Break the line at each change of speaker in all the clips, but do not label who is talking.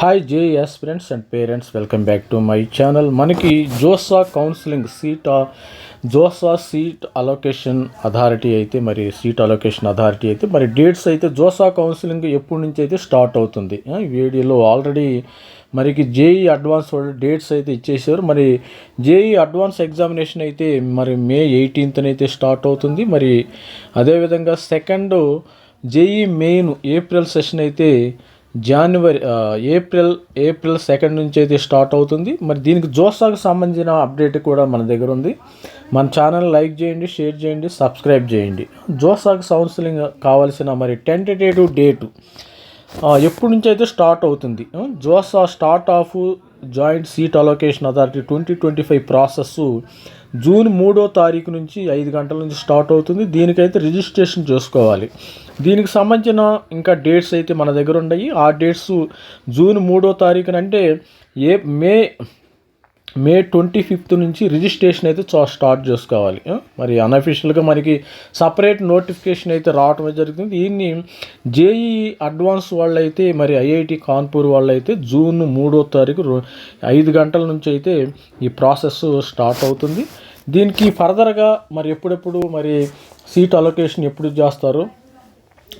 Hi JS friends and parents welcome back to my channel మనకి JoSAA counselling seat JoSAA seat allocation authority అయితే మరి seat allocation authority అయితే మరి dates అయితే JoSAA counselling ఎప్పటి నుంచి అయితే స్టార్ట్ అవుతుంది? వీడియోలో ఆల్రెడీ మరికి జేఈ అడ్వాన్స్ డేట్స్ అయితే ఇచ్చేసారు. మరి జేఈ అడ్వాన్స్ ఎగ్జామినేషన్ అయితే మరి మే ఎయిటీన్త్న అయితే స్టార్ట్ అవుతుంది. మరి అదేవిధంగా second JEE main April session అయితే జనవరి ఏప్రిల్ ఏప్రిల్ సెకండ్ నుంచి అయితే స్టార్ట్ అవుతుంది. మరి దీనికి జోసాకు సంబంధించిన అప్డేట్ కూడా మన దగ్గర ఉంది. మన ఛానల్ లైక్ చేయండి షేర్ చేయండి సబ్స్క్రైబ్ చేయండి. జోసాకు కౌన్సిలింగ్ కావాల్సిన మరి టెంటేటివ్ డేటు ఎప్పటి నుంచి అయితే స్టార్ట్ అవుతుంది? JoSAA start of joint seat allocation authority twenty twenty five process June మూడో తారీఖు నుంచి ఐదు గంటల నుంచి స్టార్ట్ అవుతుంది. దీనికైతే రిజిస్ట్రేషన్ చేసుకోవాలి. దీనికి సంబంధించిన ఇంకా డేట్స్ అయితే మన దగ్గర ఉన్నాయి. ఆ డేట్స్ జూన్ మూడో తారీఖున అంటే ఏ మే మే ట్వంటీ ఫిఫ్త్ నుంచి రిజిస్ట్రేషన్ అయితే చా- స్టార్ట్ చేసుకోవాలి. మరి అన్అఫీషియల్గా మనకి సపరేట్ నోటిఫికేషన్ అయితే రావడం జరుగుతుంది. దీన్ని జేఈ అడ్వాన్స్ వాళ్ళైతే మరి ఐఐటి కాన్పూర్ వాళ్ళైతే జూన్ మూడో తారీఖు ఐదు గంటల నుంచి అయితే ఈ ప్రాసెస్ స్టార్ట్ అవుతుంది. దీనికి ఫర్దర్గా మరి ఎప్పుడెప్పుడు మరి సీట్ అలొకేషన్ ఎప్పుడు చేస్తారు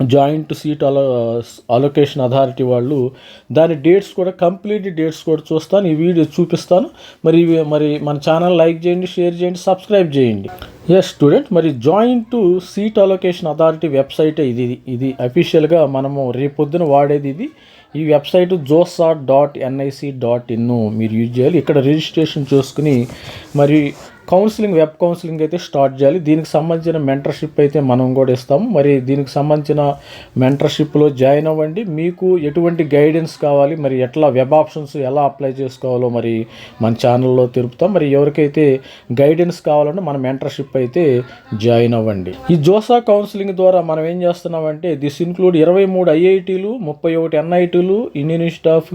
joint seat allo allocation authority వాళ్ళు దాని డేట్స్ కూడా కంప్లీట్ డేట్స్ కూడా చూస్తాను. ఈ వీడియో చూపిస్తాను. మరి ఇవి- మరి మన ఛానల్ లైక్ చేయండి షేర్ చేయండి సబ్స్క్రైబ్ చేయండి. ఎస్ స్టూడెంట్ మరి joint seat allocation authority website ఇది ఇది అఫీషియల్గా మనము రేపొద్దున వాడేది ఇది. ఈ website JoSAA dot NIC dot in మీరు యూజ్ చేయాలి. ఇక్కడ రిజిస్ట్రేషన్ చేసుకుని మరి కౌన్సిలింగ్ వెబ్ కౌన్సిలింగ్ అయితే స్టార్ట్ చేయాలి. దీనికి సంబంధించిన మెంటర్షిప్ అయితే మనం కూడా ఇస్తాం. మరి దీనికి సంబంధించిన మెంటర్షిప్లో జాయిన్ అవ్వండి. మీకు ఎటువంటి గైడెన్స్ కావాలి మరి ఎట్లా వెబ్ ఆప్షన్స్ ఎలా అప్లై చేసుకోవాలో మరి మన ఛానల్లో తెలుపుతాం. మరి ఎవరికైతే గైడెన్స్ కావాలంటే మన మెంటర్షిప్ అయితే జాయిన్ అవ్వండి. ఈ జోసా కౌన్సిలింగ్ ద్వారా మనం ఏం చేస్తున్నామంటే దిస్ ఇన్క్లూడ్ ఇరవై మూడు ఐఐటీలు ముప్పై ఒకటి ఎన్ఐటీలు Indian institute of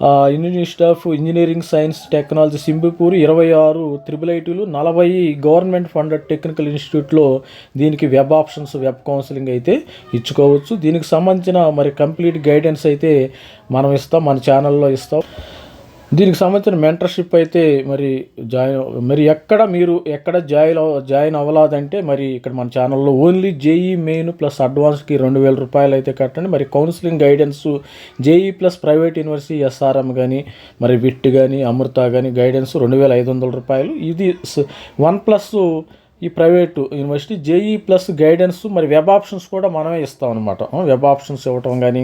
uh, institute of engineering science technology Shibpur ఇరవై ఆరు త్రిబుల్ ఐటీలు నలభై గవర్నమెంట్ ఫండెడ్ టెక్నికల్ ఇన్స్టిట్యూట్లో దీనికి వెబ్ ఆప్షన్స్ వెబ్ కౌన్సిలింగ్ అయితే ఇచ్చుకోవచ్చు. దీనికి సంబంధించిన మరి కంప్లీట్ గైడెన్స్ అయితే మనం ఇస్తాం మన ఛానల్లో ఇస్తాం. దీనికి సంబంధించిన మెంటర్షిప్ అయితే మరి జాయిన్ మరి ఎక్కడ మీరు ఎక్కడ జాయిన్ జాయిన్ అవ్వలేదంటే మరి ఇక్కడ మన ఛానల్లో ఓన్లీ జేఈ మెయిన్ ప్లస్ అడ్వాన్స్కి రెండు వేల రూపాయలు అయితే కట్టండి. మరి counselling guidance JEE plus private university SRM కానీ మరి విట్ కానీ అమృత కానీ గైడెన్స్ రెండు వేల ఐదు వందల రూపాయలు. ఇది వన్ ప్లస్ ఈ private university JEE plus guidance మరి వెబ్ ఆప్షన్స్ కూడా మనమే ఇస్తాం అనమాట వెబ్ ఆప్షన్స్ ఇవ్వటం కానీ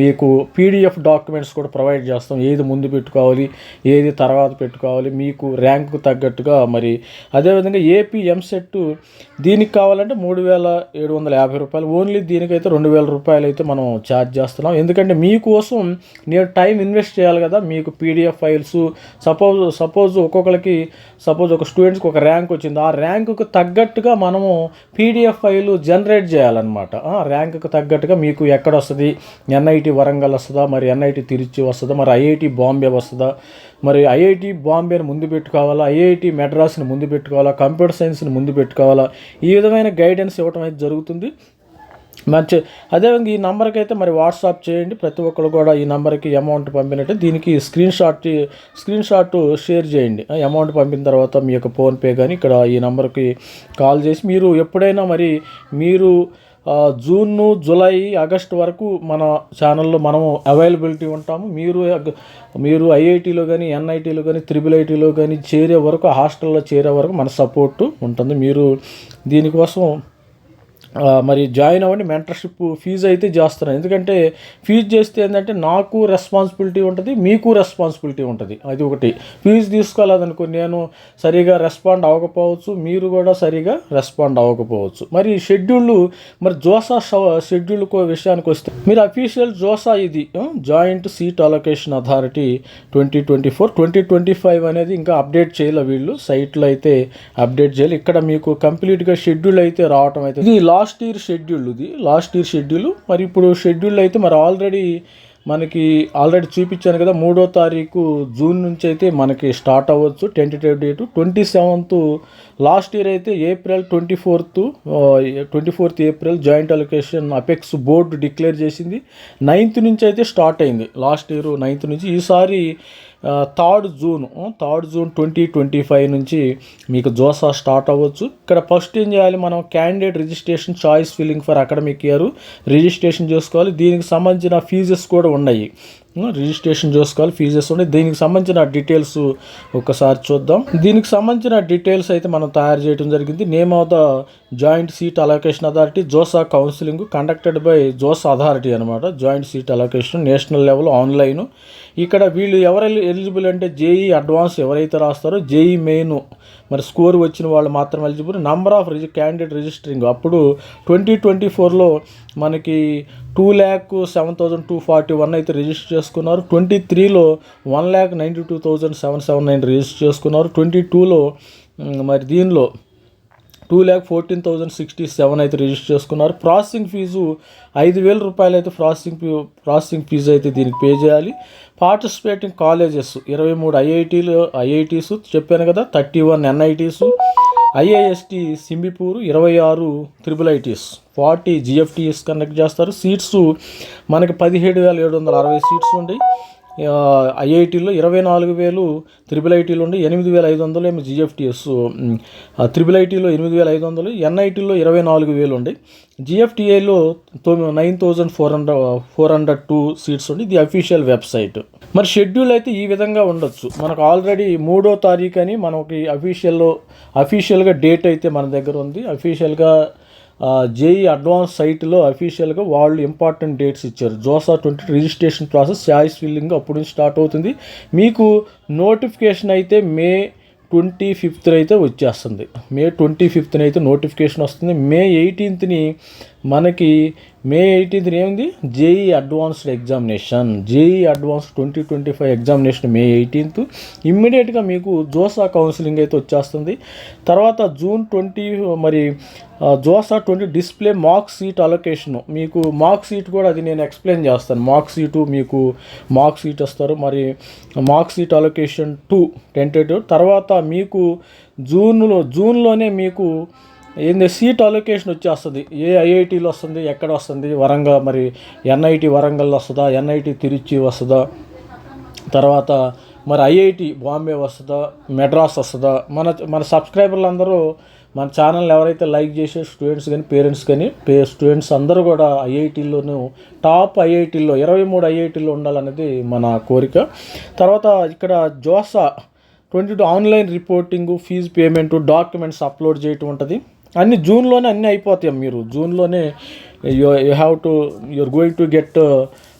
మీకు పీడిఎఫ్ డాక్యుమెంట్స్ కూడా ప్రొవైడ్ చేస్తాం. ఏది ముందు పెట్టుకోవాలి ఏది తర్వాత పెట్టుకోవాలి మీకు ర్యాంకు తగ్గట్టుగా మరి. అదేవిధంగా ఏపీ ఎంసెట్ దీనికి కావాలంటే మూడు వేల ఏడు వందల యాభై రూపాయలు ఓన్లీ దీనికైతే రెండు వేల రూపాయలు అయితే మనం ఛార్జ్ చేస్తున్నాం. ఎందుకంటే మీకోసం నేను టైం ఇన్వెస్ట్ చేయాలి కదా మీకు పీడిఎఫ్ ఫైల్స్ సపోజ్ సపోజ్ ఒక్కొక్కరికి సపోజ్ ఒక స్టూడెంట్స్కి ఒక ర్యాంక్ వచ్చింది. ఆ ర్యాంకుకు తగ్గట్టుగా మనము పీడిఎఫ్ ఫైల్ జనరేట్ చేయాలన్నమాట. ఆ ర్యాంకుకు తగ్గట్టుగా మీకు ఎక్కడ వస్తుంది ఎన్ఐటి వరంగల్ వస్తుందా? మరి ఎన్ఐటి తిరుచి వస్తుందా? మరి ఐఐటి బాంబే వస్తుందా? మరి ఐఐటి బాంబేని ముందు పెట్టుకోవాలా? ఐఐటి మెడ్రాస్ని ముందు పెట్టుకోవాలా? కంప్యూటర్ సైన్స్ని ముందు పెట్టుకోవాలా? ఈ విధమైన గైడెన్స్ ఇవ్వటం అయితే జరుగుతుంది. మంచి అదేవిధంగా ఈ నెంబర్కి అయితే మరి వాట్సాప్ చేయండి. ప్రతి ఒక్కరు కూడా ఈ నెంబర్కి అమౌంట్ పంపినట్టు దీనికి screenshot screenshot share చేయండి. అమౌంట్ పంపిన తర్వాత మీ యొక్క ఫోన్పే కానీ ఇక్కడ ఈ నెంబర్కి కాల్ చేసి మీరు ఎప్పుడైనా మరి మీరు జూన్ జూలై ఆగస్ట్ వరకు మన ఛానల్లో మనము అవైలబిలిటీ ఉంటాము. మీరు మీరు ఐఐటీలో కానీ ఎన్ఐటీలో కానీ త్రిబుల్ ఐటీలో కానీ చేరే వరకు హాస్టల్లో చేరే వరకు మన సపోర్టు ఉంటుంది. మీరు దీనికోసం మరి జాయిన్ అవ్వండి మెంటర్షిప్ ఫీజు అయితే చేస్తున్నాను ఎందుకంటే ఫీజు చేస్తే ఏంటంటే నాకు రెస్పాన్సిబిలిటీ ఉంటుంది మీకు రెస్పాన్సిబిలిటీ ఉంటుంది. అది ఒకటి. ఫీజు తీసుకోలేదనుకో నేను సరిగా రెస్పాండ్ అవ్వకపోవచ్చు మీరు కూడా సరిగా రెస్పాండ్ అవ్వకపోవచ్చు. మరి షెడ్యూల్ మరి జోసా షెడ్యూల్ విషయానికి వస్తే మీరు అఫీషియల్ జోసా ఇది joint seat allocation authority twenty twenty four twenty twenty five అనేది ఇంకా అప్డేట్ చేయాలి వీళ్ళు. సైట్లో అయితే అప్డేట్ చేయాలి. ఇక్కడ మీకు కంప్లీట్గా షెడ్యూల్ అయితే రావటం అయితే ఇది లాస్ట్ ఇయర్ షెడ్యూల్ ఇది. Last year schedule. మరి ఇప్పుడు షెడ్యూల్ అయితే మరి ఆల్రెడీ మనకి ఆల్రెడీ చూపించాను కదా మూడో తారీఖు జూన్ నుంచి అయితే మనకి స్టార్ట్ అవ్వచ్చు tentative date. Twenty seventh last year అయితే April twenty fourth twenty fourth April joint allocation apex board declare చేసింది. నైన్త్ నుంచి అయితే స్టార్ట్ అయింది. లాస్ట్ ఇయర్ నైన్త్ నుంచి ఈసారి third June third June twenty twenty five నుంచి మీకు జోసా స్టార్ట్ అవ్వచ్చు. ఇక్కడ ఫస్ట్ ఏం చేయాలి మనం candidate registration choice filling for academic year registration చేసుకోవాలి. దీనికి సంబంధించిన ఫీజెస్ కూడా ఉన్నాయి. రిజిస్ట్రేషన్ చేసుకోవాలి ఫీజెస్ ఉన్నాయి దీనికి సంబంధించిన డీటెయిల్స్ ఒకసారి చూద్దాం. దీనికి సంబంధించిన డీటెయిల్స్ అయితే మనం తయారు చేయడం జరిగింది. Name of the joint seat allocation authority JoSAA counselling conducted by JoSAA authority అనమాట joint seat allocation national level online ఇక్కడ వీళ్ళు ఎవరు ఎలిజిబుల్ అంటే జేఈ అడ్వాన్స్ ఎవరైతే రాస్తారో జేఈ మెయిన్ మరి స్కోర్ వచ్చిన వాళ్ళు మాత్రం eligible number of regi candidate registering అప్పుడు ట్వంటీ ట్వంటీ ఫోర్లో మనకి two lakh seven thousand two forty one అయితే రిజిస్టర్ చేసుకున్నారు. ట్వంటీ త్రీలో one lakh ninety two thousand seven seven nine register చేసుకున్నారు. ట్వంటీ టూలో మరి దీనిలో two lakh fourteen thousand sixty seven అయితే రిజిస్టర్ చేసుకున్నారు. ప్రాసెసింగ్ ఫీజు ఐదు వేల రూపాయలు అయితే ప్రాసెసింగ్ ఫీ ప్రాసెసింగ్ ఫీజు అయితే దీనికి పే చేయాలి. పార్టిసిపేటింగ్ కాలేజెస్ ఇరవై మూడు ఐఐటీలు ఐఐటీస్ చెప్పాను కదా thirty one NITs IIST Shibpur ఇరవై ఆరు triple ITs. Forty GFTIs connect చేస్తారు. సీట్స్ మనకి పదిహేడు వేల ఏడు వందల అరవై సీట్స్ ఉండి ఐఐటీలో ఇరవై నాలుగు వేలు త్రిబుల్ ఐటీలో ఉండి ఎనిమిది వేల ఐదు వందలు ఏమో జిఎఫ్టీఎస్ త్రిబుల్ ఐటీలో ఎనిమిది వేల ఐదు వందలు ఎన్ఐటీలో ఇరవై నాలుగు వేలు ఉండి జిఎఫ్టిఐలో తొమ్మిది nine thousand four hundred four hundred two seats ఉండి ఇది అఫీషియల్ వెబ్సైట్ మరి షెడ్యూల్ అయితే ఈ విధంగా ఉండొచ్చు. మనకు ఆల్రెడీ మూడో తారీఖు అని మనకి అఫీషియల్లో అఫీషియల్గా డేట్ అయితే మన దగ్గర ఉంది. అఫీషియల్గా జేఈ అడ్వాన్స్ సైట్లో అఫీషియల్గా వాళ్ళు ఇంపార్టెంట్ డేట్స్ ఇచ్చారు. JoSAA twenty registration process choice filling అప్పుడు నుంచి స్టార్ట్ అవుతుంది. మీకు నోటిఫికేషన్ అయితే మే ట్వంటీ ఫిఫ్త్ అయితే వచ్చేస్తుంది. మే ట్వంటీ ఫిఫ్త్న అయితే నోటిఫికేషన్ వస్తుంది. మే ఎయిటీన్త్ని మనకి మే ఎయిటీన్త్ ఏముంది JEE advanced examination. JEE advance twenty twenty five examination May eighteenth. ఇమ్మీడియట్గా మీకు జోసా కౌన్సిలింగ్ అయితే వచ్చేస్తుంది. తర్వాత జూన్ ట్వంటీ మరి JoSAA twenty display mark seat allocation. మీకు మార్క్ సీట్ కూడా అది నేను ఎక్స్ప్లెయిన్ చేస్తాను. మార్క్ సీటు మీకు మార్క్ సీట్ వస్తారు మరి mark seat allocation two tentative. తర్వాత మీకు జూన్లో జూన్లోనే మీకు ఏంది సీట్ అలొకేషన్ వచ్చేస్తుంది. ఏ ఐఐటీలో వస్తుంది ఎక్కడ వస్తుంది వరంగల్ మరి ఎన్ఐటి వరంగల్ వస్తుందా ఎన్ఐటి తిరుచి వస్తుందా? తర్వాత మరి ఐఐటి బాంబే వస్తుందా మెడ్రాస్ వస్తుందా? మన మన సబ్స్క్రైబర్లు అందరూ మన ఛానల్ ఎవరైతే లైక్ చేసే స్టూడెంట్స్ కానీ పేరెంట్స్ కానీ పే స్టూడెంట్స్ అందరూ కూడా ఐఐటీలోనూ టాప్ ఐఐటీల్లో ఇరవై మూడు ఐఐటీలో ఉండాలనేది మన కోరిక. తర్వాత ఇక్కడ JoSAA twenty two online reporting fee payment documents upload చేయటం ఉంటుంది. అన్ని జూన్లోనే అన్నీ అయిపోతాయి మీరు. జూన్లోనే you you have to you're going to get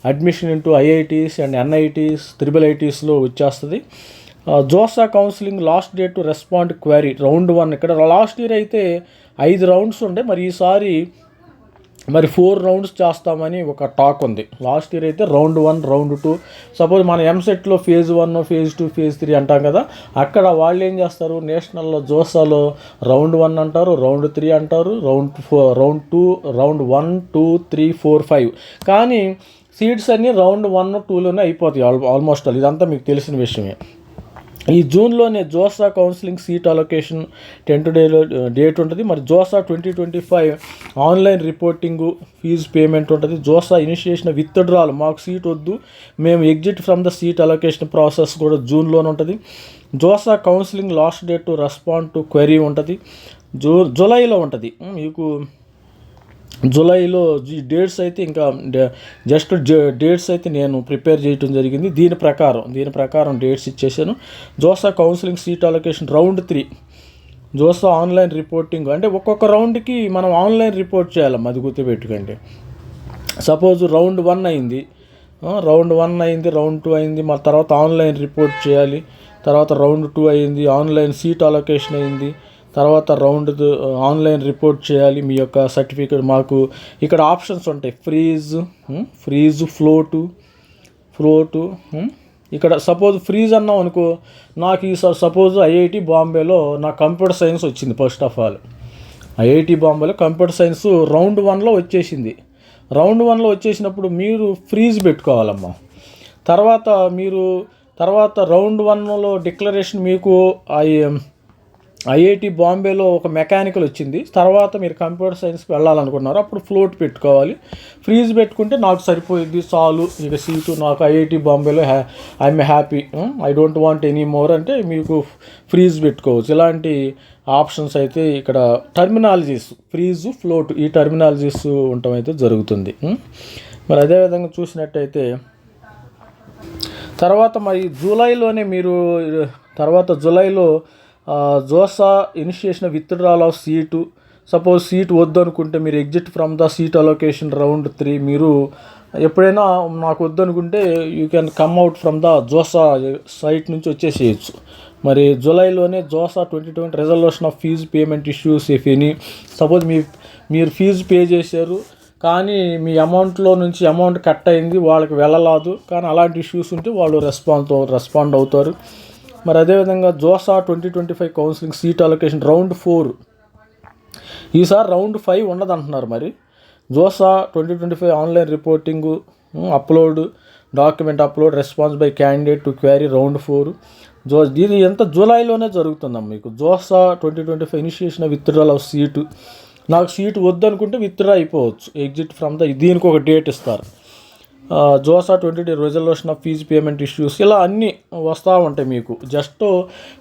admission into IITs and NITs triple ఐటీస్లో వచ్చేస్తుంది. JoSAA counselling last day to respond query round one. ఇక్కడ last year అయితే ఐదు రౌండ్స్ ఉండే. మరి ఈసారి మరి ఫోర్ రౌండ్స్ చేస్తామని ఒక టాక్ ఉంది. లాస్ట్ ఇయర్ అయితే round one round two. Suppose మన ఎంసెట్లో phase one phase two phase three అంటాం కదా అక్కడ వాళ్ళు ఏం చేస్తారు? నేషనల్లో జోసాలో రౌండ్ వన్ అంటారు రౌండ్ త్రీ అంటారు round four round two round one two three four five కానీ సీట్స్ అన్నీ రౌండ్ వన్ టూలోనే అయిపోతాయి ఆల్ ఆల్మోస్ట్ ఆల్. ఇదంతా మీకు తెలిసిన విషయమే. ఈ జూన్లోనే JoSAA counselling seat allocation ten to డేలో డేట్ ఉంటుంది. మరి JoSAA twenty twenty five online reporting fee payment ఉంటుంది. జోసా ఇనిషియేషన్ విత్డ్రాల్ మాకు సీట్ వద్దు. మేము exit from the seat allocation process కూడా జూన్లోనే ఉంటుంది. JoSAA counselling last date to respond to query ఉంటుంది. జూ జూలైలో ఉంటుంది. మీకు జూలైలో ఈ డేట్స్ అయితే ఇంకా జస్ట్ డేట్స్ అయితే నేను ప్రిపేర్ చేయటం జరిగింది. దీని ప్రకారం దీని ప్రకారం డేట్స్ ఇచ్చేసాను. JoSAA counselling seat allocation round three. JoSAA online reporting అంటే ఒక్కొక్క రౌండ్కి మనం ఆన్లైన్ రిపోర్ట్ చేయాలమ్మా అది గుర్తుపెట్టుకోండి. సపోజ్ రౌండ్ వన్ అయింది. రౌండ్ వన్ అయింది రౌండ్ టూ అయింది మా తర్వాత ఆన్లైన్ రిపోర్ట్ చేయాలి. తర్వాత రౌండ్ టూ అయింది ఆన్లైన్ సీట్ అలొకేషన్ అయింది. తర్వాత రౌండ్ uh, ఆన్లైన్ రిపోర్ట్ చేయాలి మీ యొక్క సర్టిఫికేట్ మాకు. ఇక్కడ ఆప్షన్స్ ఉంటాయి. Freeze hmm, freeze float float hmm. ఇక్కడ సపోజ్ ఫ్రీజ్ అన్నాం అనుకో నాకు ఈ సపోజ్ ఐఐటి బాంబేలో నా కంప్యూటర్ సైన్స్ వచ్చింది ఫస్ట్ ఆఫ్ ఆల్. ఐఐటి బాంబేలో కంప్యూటర్ సైన్స్ రౌండ్ వన్లో వచ్చేసింది. రౌండ్ వన్లో వచ్చేసినప్పుడు మీరు ఫ్రీజ్ పెట్టుకోవాలమ్మా. తర్వాత మీరు తర్వాత రౌండ్ వన్లో డిక్లరేషన్ మీకు ఐ- ఐఐటి బాంబేలో ఒక మెకానికల్ వచ్చింది. తర్వాత మీరు కంప్యూటర్ సైన్స్కి వెళ్ళాలనుకున్నారు. అప్పుడు ఫ్లోట్ పెట్టుకోవాలి. ఫ్రీజ్ పెట్టుకుంటే నాకు సరిపోయింది చాలు. ఇక సీటు నాకు ఐఐటి బాంబేలో హ్యా I'm happy. I don't want any more అంటే మీకు ఫ్రీజ్ పెట్టుకోవచ్చు. ఇలాంటి ఆప్షన్స్ అయితే ఇక్కడ టర్మినాలజీస్ ఫ్రీజ్ ఫ్లోట్ ఈ టర్మినాలజీస్ ఉండటం అయితే జరుగుతుంది. మరి అదేవిధంగా చూసినట్టయితే తర్వాత మరి జూలైలోనే మీరు తర్వాత జూలైలో JoSAA initiation withdrawal of seat suppose seat వద్దు అనుకుంటే మీరు exit from the seat allocation round three మీరు ఎప్పుడైనా నాకు వద్దు అనుకుంటే you can come out from the JoSAA site నుంచి వచ్చేసేయచ్చు. మరి జూలైలోనే JoSAA twenty twenty resolution of fees payment issues if any suppose మీ మీరు ఫీజు పే చేశారు కానీ మీ అమౌంట్లో నుంచి అమౌంట్ కట్ అయింది వాళ్ళకి వెళ్ళలేదు కానీ అలాంటి ఇష్యూస్ ఉంటే వాళ్ళు రెస్పాన్స్ రెస్పాండ్ అవుతారు. మరి అదేవిధంగా JoSAA twenty twenty five counselling seat allocation round four. ఈసారి రౌండ్ ఫైవ్ ఉండదు అంటున్నారు మరి. JoSAA twenty twenty five online reporting upload document upload response by candidate to query round four. జో ఇది ఎంత జూలైలోనే జరుగుతుందమ్మా మీకు? JoSAA twenty twenty five initiation withdrawal of seat నాకు సీటు వద్దనుకుంటే విత్డ్రా అయిపోవచ్చు. ఎగ్జిట్ ఫ్రమ్ ద దీనికి ఒక డేట్ ఇస్తారు. JoSAA twenty day resolution of fees payment issues ఇలా అన్నీ వస్తూ ఉంటాయి మీకు. జస్ట్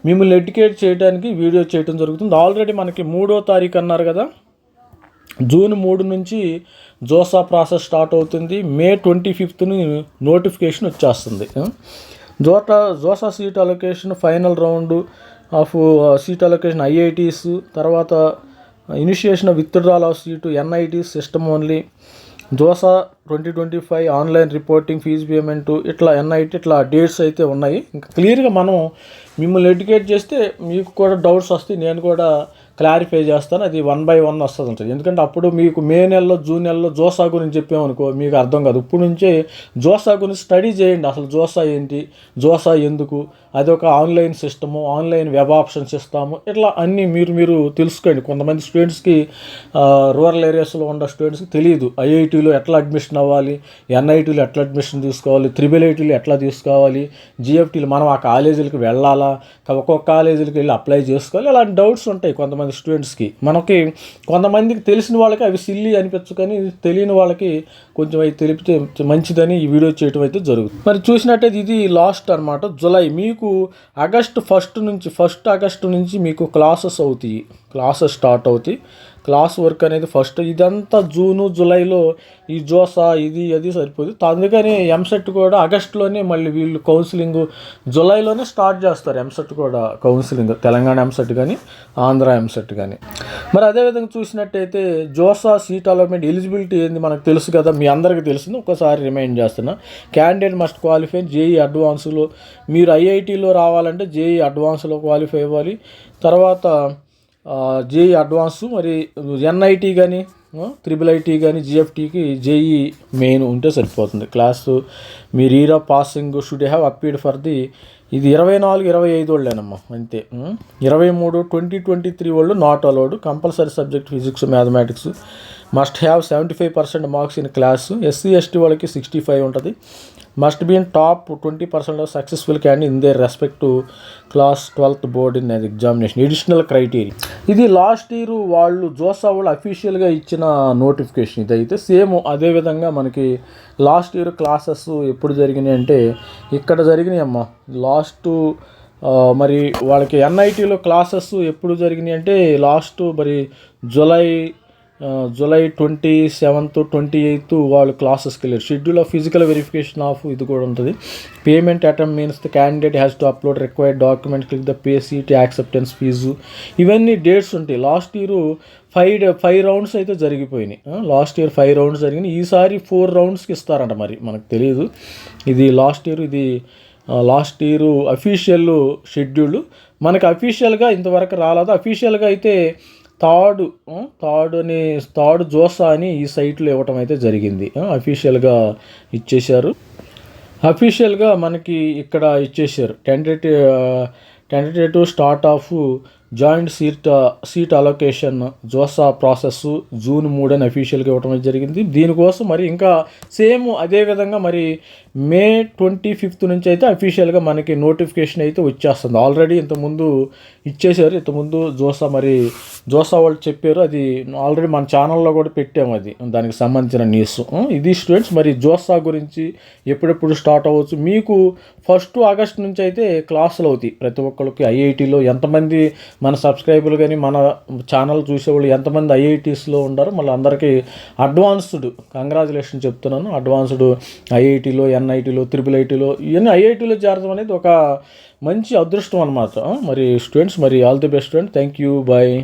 మిమ్మల్ని ఎడ్యుకేట్ చేయడానికి వీడియో చేయడం జరుగుతుంది. ఆల్రెడీ మనకి మూడో తారీఖు అన్నారు కదా. జూన్ మూడు నుంచి జోసా ప్రాసెస్ స్టార్ట్ అవుతుంది. మే ట్వంటీ ఫిఫ్త్ని నోటిఫికేషన్ వచ్చేస్తుంది. జోటా JoSAA seat allocation final round of seat allocation IITs తర్వాత initiation withdrawal of seat NIT system only dosa twenty twenty five online reporting fees payment ఇట్లా ఎన్ఐటి ఇట్లా dates అయితే ఉన్నాయి. ఇంకా క్లియర్గా మనం మిమ్మల్ని ఎడ్యుకేట్ చేస్తే మీకు కూడా డౌట్స్ వస్తాయి నేను కూడా క్లారిఫై చేస్తాను అది వన్ బై వన్ వస్తుంది ఉంటుంది ఎందుకంటే అప్పుడు మీకు మే నెలలో జూన్ నెలలో జోసా గురించి చెప్పామనుకో మీకు అర్థం కాదు. ఇప్పుడు నుంచే జోసా గురించి స్టడీ చేయండి. అసలు జోసా ఏంటి? జోసా ఎందుకు? అది ఒక online system online web options ఇస్తాము ఇట్లా అన్నీ మీరు మీరు తెలుసుకోండి. కొంతమంది స్టూడెంట్స్కి రూరల్ ఏరియాస్లో ఉన్న స్టూడెంట్స్కి తెలియదు. ఐఐటీలో ఎట్లా అడ్మిషన్ అవ్వాలి? ఎన్ఐటీలో ఎట్లా అడ్మిషన్ తీసుకోవాలి? త్రిబుల్ ఐటీలు ఎట్లా తీసుకోవాలి? జిఎఫ్టీలు మనం ఆ కాలేజీలకు వెళ్ళాలా? ఒక్కొక్క కాలేజీలకు వెళ్ళి అప్లై చేసుకోవాలి? అలాంటి డౌట్స్ ఉంటాయి. కొంతమంది స్టూడెంట్స్కి మనకి కొంతమందికి తెలిసిన వాళ్ళకి అవి సిల్లి అనిపించు కానీ తెలియని వాళ్ళకి కొంచెం అవి తెలిపితే మంచిదని ఈ వీడియో చేయడం అయితే జరుగుతుంది. మరి చూసినట్టయితే ఇది లాస్ట్ అనమాట జులై మీకు ఆగస్ట్ ఫస్ట్ నుంచి ఫస్ట్ ఆగస్ట్ నుంచి మీకు క్లాసెస్ అవుతాయి. క్లాసెస్ స్టార్ట్ అవుతాయి. క్లాస్ వర్క్ అనేది ఫస్ట్ ఇదంతా జూను జూలైలో ఈ జోసా ఇది అది సరిపోదు. అందుకని ఎంసెట్ కూడా ఆగస్టులోనే మళ్ళీ వీళ్ళు కౌన్సిలింగ్ జూలైలోనే స్టార్ట్ చేస్తారు ఎంసెట్ కూడా కౌన్సిలింగ్. తెలంగాణ ఎంసెట్ కానీ ఆంధ్ర ఎంసెట్ కానీ. మరి అదేవిధంగా చూసినట్టయితే జోసా సీట్ అలాట్మెంట్ ఎలిజిబిలిటీ ఏంది మనకు తెలుసు కదా మీ అందరికీ తెలిసింది. ఒకసారి రిమైండ్ చేస్తున్నా. క్యాండిడేట్ మస్ట్ క్వాలిఫై జేఈ అడ్వాన్స్లో మీరు ఐఐటీలో రావాలంటే జేఈ అడ్వాన్స్లో క్వాలిఫై అవ్వాలి. తర్వాత జేఈ అడ్వాన్స్ మరి ఎన్ఐటీ కానీ త్రిబుల్ ఐటీ కానీ జిఎఫ్టీకి జేఈ మెయిన్ ఉంటే సరిపోతుంది. క్లాసు మీరు ఈరా passing should have appeared for the ఇది ఇరవై నాలుగు ఇరవై ఐదు వాళ్ళేనమ్మా అంతే. ఇరవై మూడు ట్వంటీ ట్వంటీ త్రీ వాళ్ళు not allowed compulsory subject physics mathematics must have seventy five percent marks in class SC ST వాళ్ళకి సిక్స్టీ ఫైవ్ ఉంటుంది. Must be in top twenty percent of successful candidates in their respect to class twelfth board in examination additional criteria ఇది last year వాళ్ళు JoSAA వాళ్ళు అఫీషియల్గా ఇచ్చిన notification ఇది అయితే same అదేవిధంగా మనకి లాస్ట్ ఇయర్ క్లాసెస్ ఎప్పుడు జరిగినాయి అంటే ఇక్కడ జరిగినాయి అమ్మ. లాస్ట్ మరి వాళ్ళకి ఎన్ఐటీలో క్లాసెస్ ఎప్పుడు జరిగినాయి అంటే లాస్ట్ మరి July July twenty seventh twenty eighth వాళ్ళు క్లాసెస్కి వెళ్ళారు. Schedule of physical verification of ఇది కూడా ఉంటుంది. Payment attempt means the candidate has to upload required document click the pay seat acceptance fee ఇవన్నీ డేట్స్ ఉంటాయి. Last year five five rounds అయితే జరిగిపోయినాయి. లాస్ట్ ఇయర్ ఫైవ్ రౌండ్స్ జరిగినాయి. ఈసారి four రౌండ్స్కి ఇస్తారంట మరి మనకు తెలియదు ఇది లాస్ట్ ఇయర్ ఇది లాస్ట్ ఇయర్ అఫీషియల్ షెడ్యూల్ మనకు అఫీషియల్గా ఇంతవరకు రాలేదు. అఫీషియల్గా అయితే థర్డ్ థర్డ్ అని థర్డ్ జోసా అని ఈ సైట్లో ఇవ్వటం అయితే జరిగింది. అఫీషియల్గా ఇచ్చేశారు. అఫీషియల్గా మనకి ఇక్కడ ఇచ్చేసారు tentative tentative start of joint seat seat allocation JoSAA process June మూడు అని అఫీషియల్గా ఇవ్వడం జరిగింది. దీనికోసం మరి ఇంకా సేమ్ అదే విధంగా మరి మే ట్వంటీ ఫిఫ్త్ నుంచి అయితే అఫీషియల్గా మనకి నోటిఫికేషన్ అయితే వచ్చేస్తుంది. ఆల్రెడీ ఇంతకుముందు ఇచ్చేసారు ఇంతకుముందు జోసా మరి జోసా వాళ్ళు చెప్పారు. అది ఆల్రెడీ మన ఛానల్లో కూడా పెట్టాము అది. దానికి సంబంధించిన న్యూస్ ఇది స్టూడెంట్స్ మరి జోసా గురించి ఎప్పుడెప్పుడు స్టార్ట్ అవ్వచ్చు? మీకు ఫస్ట్ ఆగస్ట్ నుంచి అయితే క్లాసులు అవుతాయి. ప్రతి ఒక్కరికి ఐఐటీలో ఎంతమంది మన సబ్స్క్రైబర్లు కానీ మన ఛానల్ చూసేవాళ్ళు ఎంతమంది ఐఐటీస్లో ఉన్నారో మళ్ళీ అందరికీ అడ్వాన్స్డ్ కంగ్రాచులేషన్ చెప్తున్నాను. అడ్వాన్స్డ్ ఐఐటీలో ఎన్ ఎన్ఐటీలో త్రిపుల్ ఐటీలో ఇవన్నీ ఐఐటీలో చేరడం అనేది ఒక మంచి అదృష్టం అనమాట మరి స్టూడెంట్స్ మరి all the best student. Thank you. Bye.